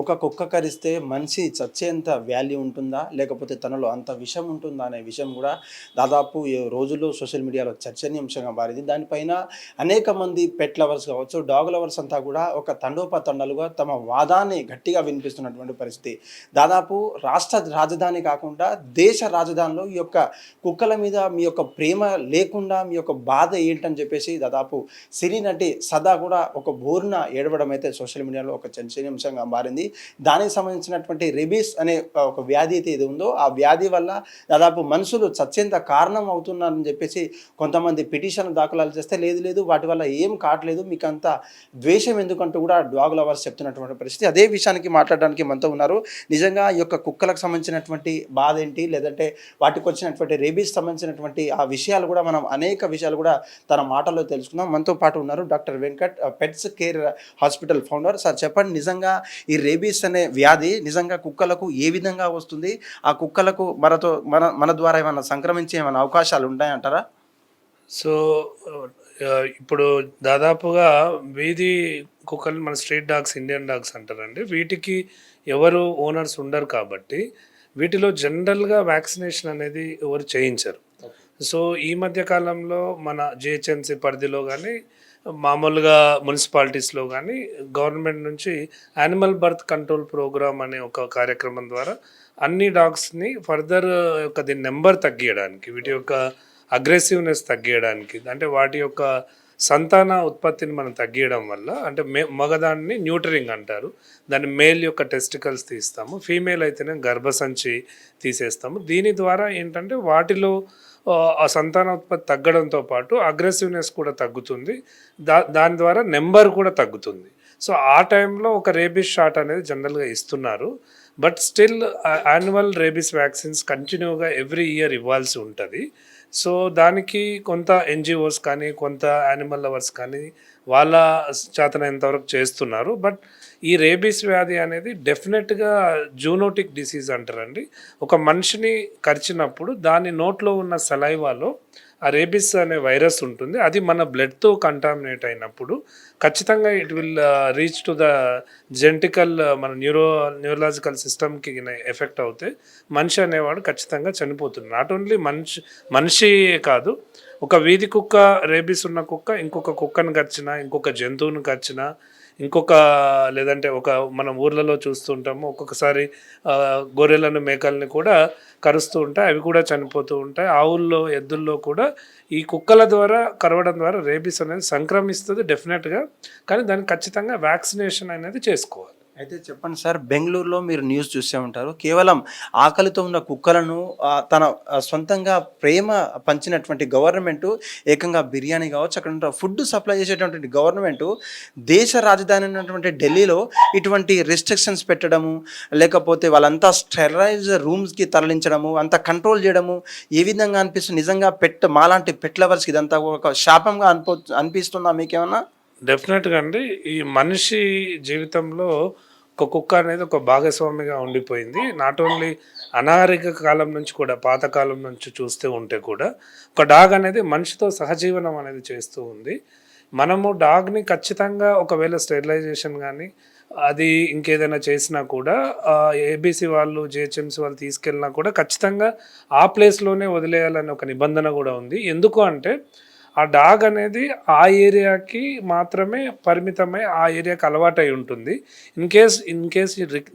ఒక కుక్క కరిస్తే మనిషి చచ్చేంత వాల్యూ ఉంటుందా? లేకపోతే తనలో అంత విషం ఉంటుందా అనే విషయం కూడా దాదాపు రోజుల్లో సోషల్ మీడియాలో చర్చనీయాంశంగా మారింది. దానిపైన అనేక మంది పెట్ లవర్స్ కావచ్చు డాగ్ లవర్స్ అంతా కూడా ఒక తండోపతండాలుగా తమ వాదాన్ని గట్టిగా వినిపిస్తున్నటువంటి పరిస్థితి. దాదాపు రాష్ట్ర రాజధాని కాకుండా దేశ రాజధానిలో ఈ యొక్క కుక్కల మీద మీ యొక్క ప్రేమ లేకుండా మీ యొక్క బాధ ఏంటని చెప్పేసి దాదాపు సిరి నటి సదా కూడా ఒక బోర్న ఏడవడం అయితే సోషల్ మీడియాలో ఒక చర్చనీయాంశంగా మారింది. దానికి సంబంధించినటువంటి రెబీస్ అనే ఒక వ్యాధి అయితే ఇది ఉందో ఆ వ్యాధి వల్ల దాదాపు మనుషులు చచ్చేంత కారణం అవుతున్నారని చెప్పేసి కొంతమంది పిటిషన్ దాఖలాలు చేస్తే లేదు లేదు వాటి వల్ల ఏం కావట్లేదు మీకు అంత ద్వేషం ఎందుకంటూ కూడా డాగ్ లవర్స్ చెప్తున్నటువంటి పరిస్థితి. అదే విషయానికి మాట్లాడడానికి మనతో ఉన్నారు. నిజంగా ఈ యొక్క కుక్కలకు సంబంధించినటువంటి బాధ ఏంటి? లేదంటే వాటికి వచ్చినటువంటి రేబీస్ సంబంధించినటువంటి ఆ విషయాలు కూడా మనం అనేక విషయాలు కూడా తన మాటల్లో తెలుసుకుందాం. మనతో పాటు ఉన్నారు doctor Venkat pets care hospital founder. Sir చెప్పండి నిజంగా ఈ రేబీస్ అనే వ్యాధి నిజంగా కుక్కలకు ఏ విధంగా వస్తుంది? ఆ కుక్కలకు మనతో మన మన ద్వారా ఏమైనా సంక్రమించే ఏమైనా అవకాశాలు ఉంటాయంటారా సో ఇప్పుడు దాదాపుగా వీధి కుక్కలు మన స్ట్రీట్ డాగ్స్ ఇండియన్ డాగ్స్ అంటారండి. వీటికి ఎవరు ఓనర్స్ ఉండరు కాబట్టి వీటిలో జనరల్గా వ్యాక్సినేషన్ అనేది ఎవరు చేయించరు. సో ఈ మధ్య కాలంలో మన జిహెచ్ఎంసీ పరిధిలో కానీ మామూలుగా మున్సిపాలిటీస్లో కానీ గవర్నమెంట్ నుంచి యానిమల్ బర్త్ కంట్రోల్ ప్రోగ్రామ్ అనే ఒక కార్యక్రమం ద్వారా అన్ని డాగ్స్ని ఫర్దర్ యొక్క దీని నెంబర్ తగ్గియడానికి వీటి యొక్క అగ్రెసివ్నెస్ తగ్గియడానికి అంటే వాటి యొక్క సంతాన ఉత్పత్తిని మనం తగ్గియడం వల్ల అంటే మే మగదాన్ని న్యూటరింగ్ అంటారు. దాన్ని మేల్ యొక్క టెస్టికల్స్ తీస్తాము. ఫీమేల్ అయితేనే గర్భసంచి తీసేస్తాము. దీని ద్వారా ఏంటంటే వాటిలో ఆ, ఆ సంతాన ఉత్పత్తి తగ్గడంతో పాటు అగ్రెసివ్నెస్ కూడా తగ్గుతుంది. దా దాని ద్వారా నెంబర్ కూడా తగ్గుతుంది. సో ఆ టైంలో ఒక రేబీస్ షాట్ అనేది జనరల్గా ఇస్తున్నారు. But still annual rabies vaccines కంటిన్యూగా ఎవ్రీ ఇయర్ ఇవ్వాల్సి ఉంటుంది. సో దానికి కొంత ఎన్జిఓస్ కానీ కొంత యానిమల్ లవర్స్ కానీ వాళ్ళ చేతనైనంత ఎంతవరకు చేస్తున్నారు. బట్ ఈ రేబీస్ వ్యాధి అనేది డెఫినెట్గా జూనోటిక్ డిసీజ్ అంటారండి. ఒక మనిషిని కరిచినప్పుడు దాని నోట్లో ఉన్న సలైవాలో ఆ రేబిస్ అనే వైరస్ ఉంటుంది. అది మన బ్లడ్తో కంటామినేట్ అయినప్పుడు ఖచ్చితంగా it will reach to the జెంటికల్ మన న్యూరో న్యూరలాజికల్ సిస్టమ్కి ఎఫెక్ట్ అవుతే మనిషి అనేవాడు ఖచ్చితంగా చనిపోతుంది నాట్ ఓన్లీ మనిషి మనిషి కాదు ఒక వీధి కుక్క రేబీస్ ఉన్న కుక్క ఇంకొక కుక్కను కరిచినా ఇంకొక జంతువును కరిచినా ఇంకొక లేదంటే ఒక మనం ఊర్లలో చూస్తుంటాము ఒక్కొక్కసారి గొర్రెలను మేకల్ని కూడా కరుస్తూ ఉంటాయి అవి కూడా చనిపోతూ ఉంటాయి. ఆవుల్లో ఎద్దుల్లో కూడా ఈ కుక్కల ద్వారా కరవడం ద్వారా రేబీస్ అనేది సంక్రమిస్తుంది డెఫినెట్గా. కానీ దానికి ఖచ్చితంగా వ్యాక్సినేషన్ అనేది చేసుకోవాలి. అయితే చెప్పండి సార్ బెంగళూరులో మీరు న్యూస్ చూసే ఉంటారు. కేవలం ఆకలితో ఉన్న కుక్కలను తన సొంతంగా ప్రేమ పంచినటువంటి గవర్నమెంట్ ఏకంగా బిర్యానీ కావచ్చు అక్కడ ఉన్న ఫుడ్ సప్లై చేసేటటువంటి గవర్నమెంట్ దేశ రాజధాని ఉన్నటువంటి ఢిల్లీలో ఇటువంటి రెస్ట్రిక్షన్స్ పెట్టడము లేకపోతే వాళ్ళంతా స్టెరైజ్ రూమ్స్కి తరలించడము అంత కంట్రోల్ చేయడము ఏ విధంగా అనిపిస్తుంది? నిజంగా పెట్ మాలాంటి పెట్ లవర్స్కి ఇదంతా ఒక శాపంగా అనిపో అనిపిస్తుందా మీకేమన్నా? డెఫినెట్గా అండి. ఈ మనిషి జీవితంలో ఒక కుక్క అనేది ఒక భాగస్వామిగా ఉండిపోయింది. నాట్ ఓన్లీ అనాగరిక కాలం నుంచి కూడా పాతకాలం నుంచి చూస్తూ ఉంటే కూడా ఒక డాగ్ అనేది మనిషితో సహజీవనం అనేది చేస్తూ ఉంది. మనము డాగ్ని ఖచ్చితంగా ఒకవేళ స్టెరిలైజేషన్ కానీ అది ఇంకేదైనా చేసినా కూడా ఏబీసీ వాళ్ళు జిహెచ్ఎంసీ వాళ్ళు తీసుకెళ్ళినా కూడా ఖచ్చితంగా ఆ ప్లేస్లోనే వదిలేయాలని ఒక నిబంధన కూడా ఉంది. ఎందుకు అంటే ఆ డాగ్ అనేది ఆ ఏరియాకి మాత్రమే పరిమితమై ఆ ఏరియాకి అలవాటై ఉంటుంది. In case in case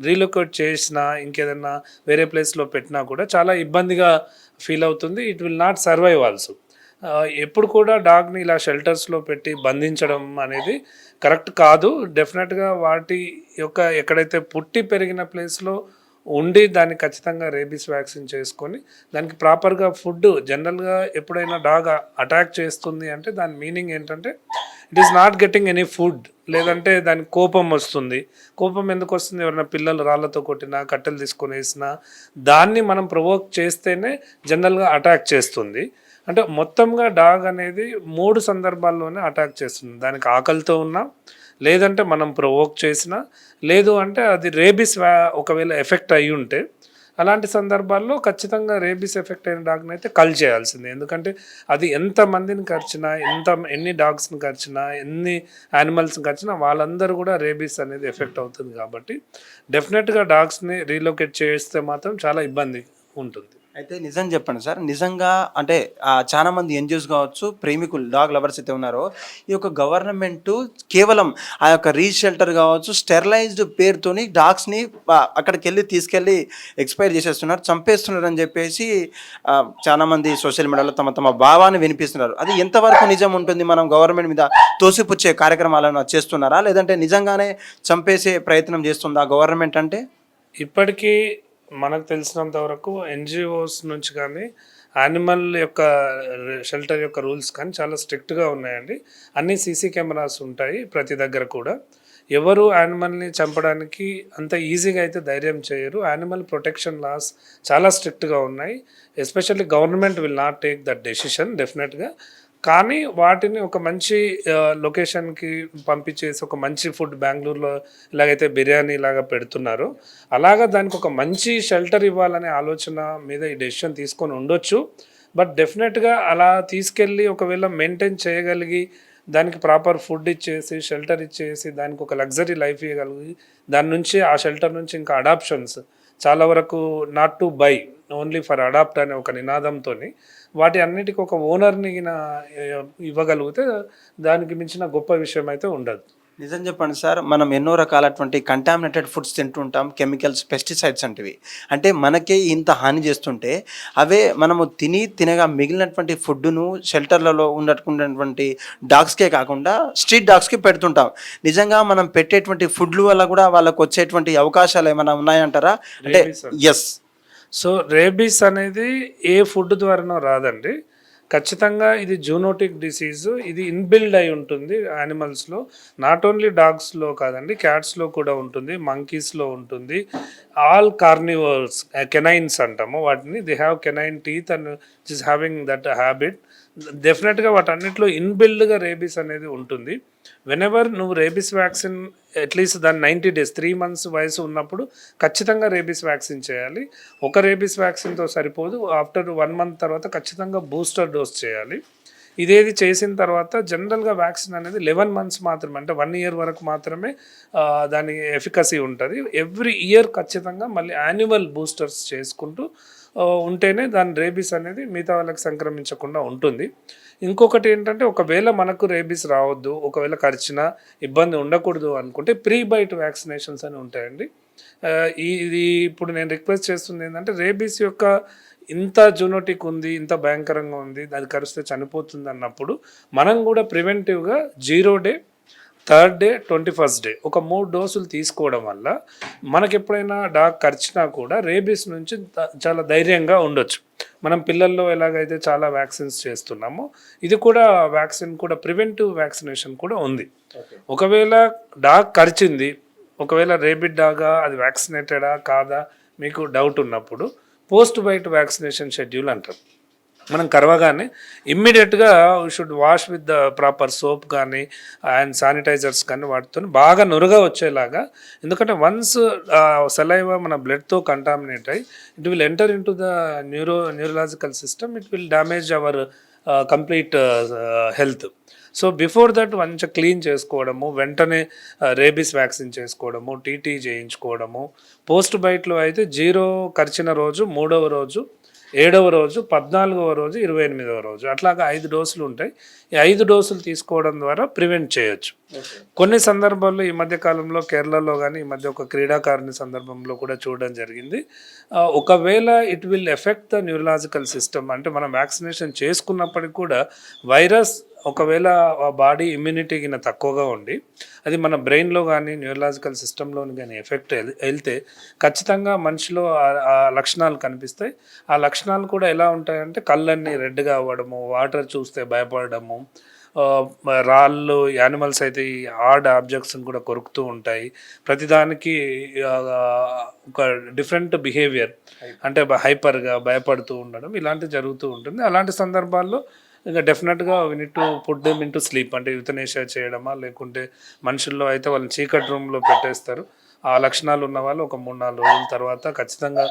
relocate చేసినా ఇంకేదన్నా వేరే ప్లేస్లో పెట్టినా కూడా చాలా ఇబ్బందిగా ఫీల్ అవుతుంది. It will not survive also. ఎప్పుడు కూడా డాగ్ని ఇలా షెల్టర్స్లో పెట్టి బంధించడం అనేది కరెక్ట్ కాదు. డెఫినెట్గా వాటి యొక్క ఎక్కడైతే పుట్టి పెరిగిన ప్లేస్లో ఉండి దాన్ని ఖచ్చితంగా రేబీస్ వ్యాక్సిన్ చేసుకొని దానికి ప్రాపర్గా ఫుడ్ జనరల్గా ఎప్పుడైనా డాగ్ అటాక్ చేస్తుంది అంటే దాని మీనింగ్ ఏంటంటే it is not getting any food లేదంటే దానికి కోపం వస్తుంది. కోపం ఎందుకు వస్తుంది? ఎవరైనా పిల్లలు రాళ్ళతో కొట్టినా కట్టెలు తీసుకొని వేసినా దాన్ని మనం ప్రొవోక్ చేస్తేనే జనరల్గా అటాక్ చేస్తుంది. అంటే మొత్తంగా డాగ్ అనేది మూడు సందర్భాల్లోనే అటాక్ చేస్తుంది. దానికి ఆకలితో ఉన్నా లేదంటే మనం ప్రొవోక్ చేసినా లేదు అంటే అది రేబిస్ ఒకవేళ ఎఫెక్ట్ అయి ఉంటే అలాంటి సందర్భాల్లో ఖచ్చితంగా రేబీస్ ఎఫెక్ట్ అయిన డాగ్ని అయితే కల్ చేయాల్సిందే. ఎందుకంటే అది ఎంత మందిని కరిచినా ఎంత ఎన్ని డాగ్స్ని ఖర్చినా ఎన్ని యానిమల్స్ని ఖర్చినా వాళ్ళందరూ కూడా రేబీస్ అనేది ఎఫెక్ట్ అవుతుంది కాబట్టి డెఫినెట్గా డాగ్స్ని రీలొకేట్ చేస్తే మాత్రం చాలా ఇబ్బంది ఉంటుంది. అయితే నిజం చెప్పండి సార్ నిజంగా అంటే చాలా మంది ఎన్జిఓస్ కావచ్చు ప్రేమికులు డాగ్ లవర్స్ అయితే ఉన్నారో ఈ యొక్క గవర్నమెంట్ కేవలం ఆ యొక్క రీషెల్టర్ షెల్టర్ కావచ్చు స్టెరిలైజ్డ్ పేరుతోని డాగ్స్ని ఆ, అక్కడికి వెళ్ళి తీసుకెళ్ళి ఎక్స్పైర్ చేసేస్తున్నారు చంపేస్తున్నారు అని చెప్పేసి చాలా మంది సోషల్ మీడియాలో తమ తమ భావాన్ని వినిపిస్తున్నారు. అది ఎంతవరకు నిజం ఉంటుంది? మనం గవర్నమెంట్ మీద తోసిపుచ్చే కార్యక్రమాలను చేస్తున్నారా? లేదంటే నిజంగానే చంపేసే ప్రయత్నం చేస్తుందా గవర్నమెంట్ అంటే? ఇప్పటికీ మనకు తెలిసినంత వరకు ఎన్జిఓస్ నుంచి కానీ యానిమల్ యొక్క షెల్టర్ యొక్క రూల్స్ కానీ చాలా స్ట్రిక్ట్గా ఉన్నాయండి. అన్ని సీసీ కెమెరాస్ ఉంటాయి ప్రతి దగ్గర కూడా. ఎవరు యానిమల్ని చంపడానికి అంత ఈజీగా అయితే ధైర్యం చేయరు. యానిమల్ ప్రొటెక్షన్ లాస్ చాలా స్ట్రిక్ట్గా ఉన్నాయి. Especially government will not take that decision డెఫినెట్గా. కానీ వాటిని ఒక మంచి లొకేషన్కి పంపించేసి ఒక మంచి ఫుడ్ బెంగళూరులో ఇలాగైతే బిర్యానీ లాగా పెడుతున్నారు. అలాగా దానికి ఒక మంచి షెల్టర్ ఇవ్వాలనే ఆలోచన మీద ఈ డెసిషన్ తీసుకొని ఉండొచ్చు. బట్ డెఫినెట్గా అలా తీసుకెళ్ళి ఒకవేళ మెయింటైన్ చేయగలిగి దానికి ప్రాపర్ ఫుడ్ ఇచ్చేసి షెల్టర్ ఇచ్చేసి దానికి ఒక లగ్జరీ లైఫ్ ఇవ్వగలిగి దాని నుంచి ఆ షెల్టర్ నుంచి ఇంకా అడాప్షన్స్ చాలా వరకు not to buy only for adopt అనే ఒక నినాదంతో వాటి అన్నిటికీ ఒక ఓనర్ని ఇవ్వగలిగితే దానికి మించిన గొప్ప విషయం అయితే ఉండదు. నిజం చెప్పండి సార్ మనం ఎన్నో రకాలటువంటి కంటామినేటెడ్ ఫుడ్స్ తింటుంటాం కెమికల్స్ పెస్టిసైడ్స్ అంటివి. అంటే మనకే ఇంత హాని చేస్తుంటే అవే మనము తిని తినగా మిగిలినటువంటి ఫుడ్ను షెల్టర్లలో ఉన్నటువంటి డాగ్స్కే కాకుండా స్ట్రీట్ డాగ్స్కి పెడుతుంటాం. నిజంగా మనం పెట్టేటువంటి ఫుడ్ల వల్ల కూడా వాళ్ళకు వచ్చేటువంటి అవకాశాలు ఏమైనా ఉన్నాయంటారా? అంటే ఎస్ సో రేబీస్ అనేది ఏ ఫుడ్ ద్వారానో రాదండి. ఖచ్చితంగా ఇది జూనోటిక్ డిసీజ్. ఇది ఇన్బిల్డ్ అయి ఉంటుంది యానిమల్స్లో. నాట్ ఓన్లీ డాగ్స్లో కాదండి క్యాట్స్లో కూడా ఉంటుంది మంకీస్లో ఉంటుంది. ఆల్ కార్నివర్స్ కెనైన్స్ అంటాము. వాటిని they have canine teeth and is having that habit డెఫినెట్గా వాటన్నిటిలో ఇన్బిల్డ్గా రేబీస్ అనేది ఉంటుంది. వెనెవర్ నువ్వు రేబీస్ వ్యాక్సిన్ అట్లీస్ట్ దాని నైంటీ డేస్ త్రీ మంత్స్ వయసు ఉన్నప్పుడు ఖచ్చితంగా రేబీస్ వ్యాక్సిన్ చేయాలి. ఒక రేబీస్ వ్యాక్సిన్తో సరిపోదు. ఆఫ్టర్ వన్ మంత్ తర్వాత ఖచ్చితంగా బూస్టర్ డోస్ చేయాలి. ఇదేది చేసిన తర్వాత జనరల్గా వ్యాక్సిన్ అనేది లెవెన్ మంత్స్ మాత్రమే అంటే వన్ ఇయర్ వరకు మాత్రమే దాని ఎఫికసీ ఉంటుంది. ఎవ్రీ ఇయర్ ఖచ్చితంగా మళ్ళీ యాన్యువల్ బూస్టర్స్ చేసుకుంటూ ఉంటేనే దాని రేబీస్ అనేది మిగతా వాళ్ళకి సంక్రమించకుండా ఉంటుంది. ఇంకొకటి ఏంటంటే ఒకవేళ మనకు రేబీస్ రావద్దు ఒకవేళ ఖర్చున ఇబ్బంది ఉండకూడదు అనుకుంటే ప్రీ బైట్ వ్యాక్సినేషన్స్ అని ఉంటాయండి. ఇది ఇప్పుడు నేను రిక్వెస్ట్ చేస్తుంది ఏంటంటే రేబీస్ యొక్క ఇంత జూనోటిక్ ఉంది ఇంత భయంకరంగా ఉంది అది కరిస్తే చనిపోతుంది అన్నప్పుడు మనం కూడా ప్రివెంటివ్గా zero day third day twenty first day. ఒక మూడు డోసులు తీసుకోవడం వల్ల మనకి ఎప్పుడైనా డాగ్ కరిచినా కూడా రేబీస్ నుంచి చాలా ధైర్యంగా ఉండొచ్చు. మనం పిల్లల్లో ఎలాగైతే చాలా వ్యాక్సిన్స్ చేస్తున్నామో ఇది కూడా వ్యాక్సిన్ కూడా ప్రివెంటివ్ వ్యాక్సినేషన్ కూడా ఉంది. ఒకవేళ డాగ్ కరిచింది ఒకవేళ రేబిడ్ డాగా అది వ్యాక్సినేటెడా కాదా మీకు డౌట్ ఉన్నప్పుడు పోస్ట్ బైట్ వ్యాక్సినేషన్ షెడ్యూల్ అంటారు. మనం కరవగానే ఇమ్మీడియట్గా should wash with the proper soap కానీ అండ్ శానిటైజర్స్ కానీ వాటితో బాగా నురుగా వచ్చేలాగా. ఎందుకంటే వన్స్ సెలైవ మన బ్లడ్తో కంటామినేట్ అయ్యి it will enter into the neuro neurological system it will damage our complete health so before that మంచిగా క్లీన్ చేసుకోవడము వెంటనే రేబీస్ వ్యాక్సిన్ చేసుకోవడము టీటీ చేయించుకోవడము పోస్ట్ బైట్లో అయితే జీరో ఖర్చిన రోజు మూడవ రోజు ఏడవ రోజు పద్నాలుగవ రోజు ఇరవై ఎనిమిదవ రోజు. అట్లాగా ఐదు డోసులు ఉంటాయి. ఈ ఐదు డోసులు తీసుకోవడం ద్వారా ప్రివెంట్ చేయొచ్చు. కొన్ని సందర్భాల్లో ఈ మధ్య కాలంలో కేరళలో కానీ ఈ మధ్య ఒక క్రీడాకారుని సందర్భంలో కూడా చూడడం జరిగింది. ఒకవేళ it will effect the neurological system అంటే మనం వ్యాక్సినేషన్ చేసుకున్నప్పటికి కూడా వైరస్ ఒకవేళ ఆ బాడీ ఇమ్యూనిటీ కింద తక్కువగా ఉండి అది మన బ్రెయిన్లో కానీ న్యూరలాజికల్ సిస్టంలో కానీ ఎఫెక్ట్ వెళ్తే ఖచ్చితంగా మనిషిలో ఆ- లక్షణాలు కనిపిస్తాయి. ఆ లక్షణాలు కూడా ఎలా ఉంటాయంటే కళ్ళన్నీ రెడ్గా అవ్వడము వాటర్ చూస్తే భయపడము రాళ్ళు యానిమల్స్ అయితే ఈ హార్డ్ ఆబ్జెక్ట్స్ని కూడా కొరుకుతూ ఉంటాయి. ప్రతిదానికి ఒక డిఫరెంట్ బిహేవియర్ అంటే హైపర్గా భయపడుతూ ఉండడం ఇలాంటివి జరుగుతూ ఉంటుంది. అలాంటి సందర్భాల్లో ఇంకా డెఫినెట్గా we need to put them into sleep అంటే యుతనేషియా చేయడమా లేకుంటే మనుషుల్లో అయితే వాళ్ళని చీకటి రూమ్లో పెట్టేస్తారు. ఆ లక్షణాలు ఉన్న వాళ్ళు ఒక మూడు నాలుగు రోజుల తర్వాత ఖచ్చితంగా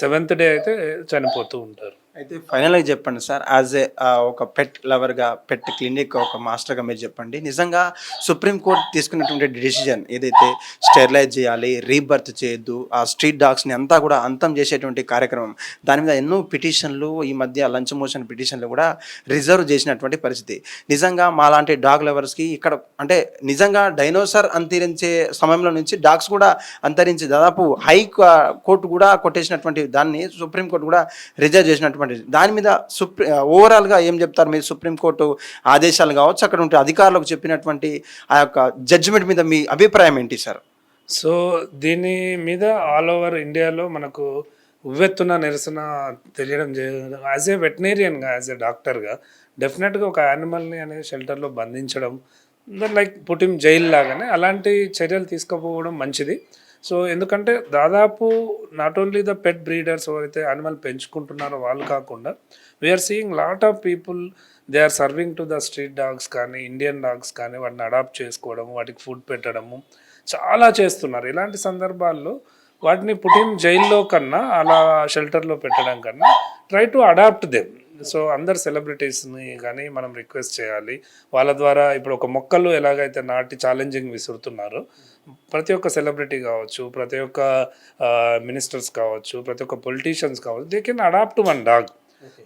సెవెంత్ డే అయితే చనిపోతూ ఉంటారు. అయితే ఫైనల్గా చెప్పండి సార్. యాజ్ ఏ ఒక పెట్ లవర్గా పెట్ క్లినిక్ ఒక మాస్టర్గా మీరు చెప్పండి. నిజంగా సుప్రీంకోర్టు తీసుకున్నటువంటి డిసిజన్ ఏదైతే స్టెరిలైజ్ చేయాలి రీబర్త్ చేయొద్దు ఆ స్ట్రీట్ డాగ్స్ని అంతా కూడా అంతం చేసేటువంటి కార్యక్రమం దాని మీద ఎన్నో పిటిషన్లు ఈ మధ్య లంచ్ మోషన్ పిటిషన్లు కూడా రిజర్వ్ చేసినటువంటి పరిస్థితి. నిజంగా మాలాంటి డాగ్ లవర్స్కి ఇక్కడ అంటే నిజంగా డైనోసార్ అంతరించే సమయంలో నుంచి డాగ్స్ కూడా అంతరించి దాదాపు హై కోర్టు కూడా కొట్టేసినటువంటి దాన్ని సుప్రీంకోర్టు కూడా రిజర్వ్ చేసినటువంటి దాని మీద సుప్రీ ఓవరాల్గా ఏం చెప్తారు మీరు? సుప్రీంకోర్టు ఆదేశాలు కావచ్చు అక్కడ ఉంటే అధికారులకు చెప్పినటువంటి ఆ యొక్క జడ్జిమెంట్ మీద మీ అభిప్రాయం ఏంటి సార్? సో దీని మీద ఆల్ ఓవర్ ఇండియాలో మనకు ఉవ్వెత్తున నిరసన తెలియడం యాజ్ ఏ వెటనేరియన్గా యాజ్ ఏ డాక్టర్గా డెఫినెట్గా ఒక యానిమల్ని అనే షెల్టర్లో బంధించడం లైక్ పుట్టిం జైల్ లాగానే అలాంటి చర్యలు తీసుకోపోవడం మంచిది. సో ఎందుకంటే దాదాపు not only the pet breeders ఎవరైతే యానిమల్ పెంచుకుంటున్నారో వాళ్ళు కాకుండా we are seeing lot of people they are serving to the street dogs కానీ ఇండియన్ డాగ్స్ కానీ వాటిని అడాప్ట్ చేసుకోవడం వాటికి ఫుడ్ పెట్టడము చాలా చేస్తున్నారు. ఇలాంటి సందర్భాల్లో వాటిని పుట్టిన జైల్లో కన్నా అలా షెల్టర్లో పెట్టడం కన్నా try to adopt them so అందరు సెలబ్రిటీస్ని కానీ మనం రిక్వెస్ట్ చేయాలి. వాళ్ళ ద్వారా ఇప్పుడు ఒక మొక్కలు ఎలాగైతే నాటి ఛాలెంజింగ్ విసురుతున్నారో ప్రతి ఒక్క సెలబ్రిటీ కావచ్చు ప్రతి ఒక్క మినిస్టర్స్ కావచ్చు ప్రతి ఒక్క పొలిటీషియన్స్ కావచ్చు they can adopt one dog.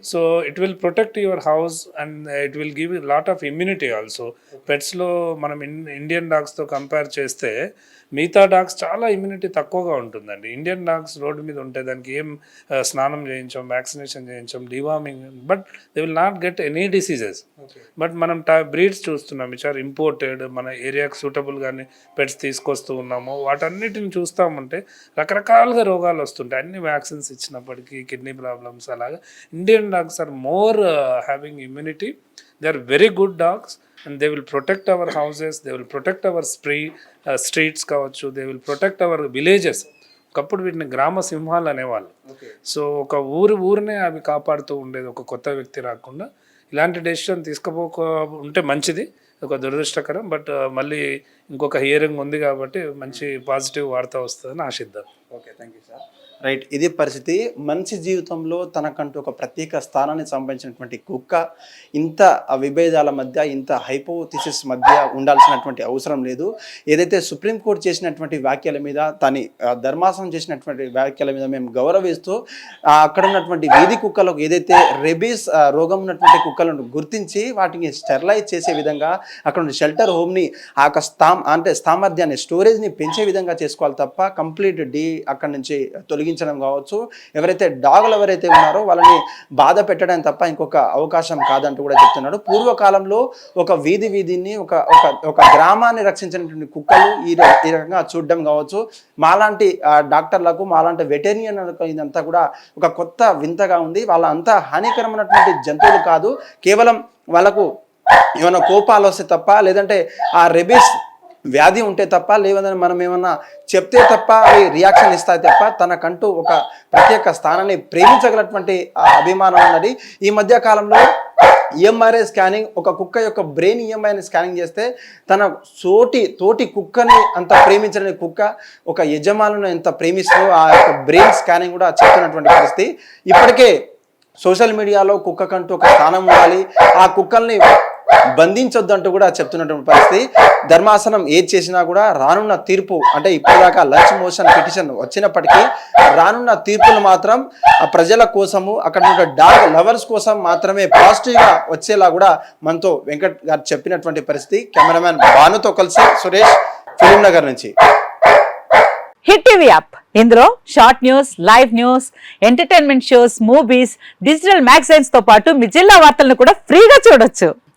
So it will protect your house and it will give lot of immunity also పెట్స్లో మనం ఇండియన్ డాగ్స్తో కంపేర్ చేస్తే మిగతా డాగ్స్ చాలా ఇమ్యూనిటీ తక్కువగా ఉంటుందండి ఇండియన్ డాగ్స్ రోడ్డు మీద ఉంటే దానికి ఏం స్నానం చేయించాం వ్యాక్సినేషన్ చేయించాం deworming but they will not get any diseases but మనం టా బ్రీడ్స్ చూస్తున్నాం విచ్ ఆర్ ఇంపోర్టెడ్ మన ఏరియాకి సూటబుల్ కానీ పెట్స్ తీసుకొస్తూ ఉన్నాము వాటన్నిటిని చూస్తామంటే రకరకాలుగా రోగాలు వస్తుంటాయి అన్ని వ్యాక్సిన్స్ ఇచ్చినప్పటికీ కిడ్నీ ప్రాబ్లమ్స్ అలాగా Indian dogs are more having immunity they are very good dogs and they will protect our houses they will protect our స్ట్రీ streets కావచ్చు they will protect our villages ఒకప్పుడు వీటిని గ్రామ సింహాలు అనేవాళ్ళు. సో ఒక ఊరు ఊరినే అవి కాపాడుతూ ఉండేది. ఒక కొత్త వ్యక్తి రాకుండా ఇలాంటి డెసిషన్ తీసుకుపోక ఉంటే మంచిది ఒక దురదృష్టకరం. బట్ మళ్ళీ ఇంకొక హియరింగ్ ఉంది కాబట్టి మంచి పాజిటివ్ వార్త వస్తుందని ఆశిద్దాం. Okay thank you sir right ఇది పరిస్థితి. మనిషి జీవితంలో తనకంటూ ఒక ప్రత్యేక స్థానాన్ని సంబంధించినటువంటి కుక్క ఇంత విభేదాల మధ్య ఇంత హైపోథిసిస్ మధ్య ఉండాల్సినటువంటి అవసరం లేదు. ఏదైతే సుప్రీంకోర్టు చేసినటువంటి వ్యాఖ్యల మీద తని ధర్మాసనం చేసినటువంటి వ్యాఖ్యల మీద మేము గౌరవిస్తూ అక్కడ ఉన్నటువంటి వీధి కుక్కలకు ఏదైతే రెబీస్ రోగం ఉన్నటువంటి కుక్కలను గుర్తించి వాటిని స్టెరిలైజ్ చేసే విధంగా అక్కడ ఉన్న షెల్టర్ హోమ్ని ఆ యొక్క స్థా అంటే సామర్థ్యాన్ని స్టోరేజ్ని పెంచే విధంగా చేసుకోవాలి తప్ప కంప్లీట్ డీ అక్కడ నుంచి కలిగించడం కావచ్చు. ఎవరైతే డాగులు ఎవరైతే ఉన్నారో వాళ్ళని బాధ పెట్టడం తప్ప ఇంకొక అవకాశం కాదంటూ కూడా చెప్తున్నాడు. పూర్వకాలంలో ఒక వీధి వీధిని ఒక ఒక ఒక గ్రామాన్ని రక్షించినటువంటి కుక్కలు ఈ ఈ రకంగా చూడడం కావచ్చు. మాలాంటి ఆ, డాక్టర్లకు మాలాంటి వెటేరియన్ ఇదంతా కూడా ఒక కొత్త వింతగా ఉంది. వాళ్ళ అంతా హానికరమైనటువంటి జంతువులు కాదు. కేవలం వాళ్ళకు ఏమైనా కోపాలు వస్తే తప్ప లేదంటే ఆ రెబీస్ వ్యాధి ఉంటే తప్ప లేవదని మనం ఏమన్నా చెప్తే తప్ప అవి రియాక్షన్ ఇస్తాయి తప్ప తనకంటూ ఒక ప్రత్యేక స్థానాన్ని ప్రేమించగలటువంటి అభిమానం ఉన్నది ఈ మధ్య కాలంలో ఈఎంఆర్ఐ స్కానింగ్ ఒక కుక్క యొక్క బ్రెయిన్ ఈఎంఐని స్కానింగ్ చేస్తే తన తోటి తోటి కుక్కని అంత ప్రేమించని కుక్క ఒక యజమానులను ఎంత ప్రేమిస్తుందో ఆ యొక్క బ్రెయిన్ స్కానింగ్ కూడా చెప్తున్నటువంటి పరిస్థితి. ఇప్పటికే సోషల్ మీడియాలో కుక్క కంటూ ఒక స్థానం ఉండాలి. ఆ కుక్కల్ని బంధించొద్దంటూ కూడా చెప్తున్నటువంటి పరిస్థితి. ధర్మాసనం ఏది చేసినా కూడా రానున్న తీర్పు అంటే ఇప్పటిదాకా లంచ్ మోషన్ పిటిషన్ వచ్చినప్పటికీ రానున్న తీర్పులు మాత్రం ఆ ప్రజల కోసము అక్కడ ఉన్న డాగ్ లవర్స్ కోసం మాత్రమే పాజిటివ్గా వచ్చేలా కూడా మనతో వెంకట్ గారు చెప్పినటువంటి పరిస్థితి. కెమెరామ్యాన్ భానుతో కలిసి సురేష్ ఫిలిం నగర్ నుంచి. Hit TV app. ఇందులో short news live news entertainment shows movies digital మ్యాగజైన్స్తో పాటు మీ జిల్లా వార్తలను కూడా ఫ్రీగా చూడొచ్చు.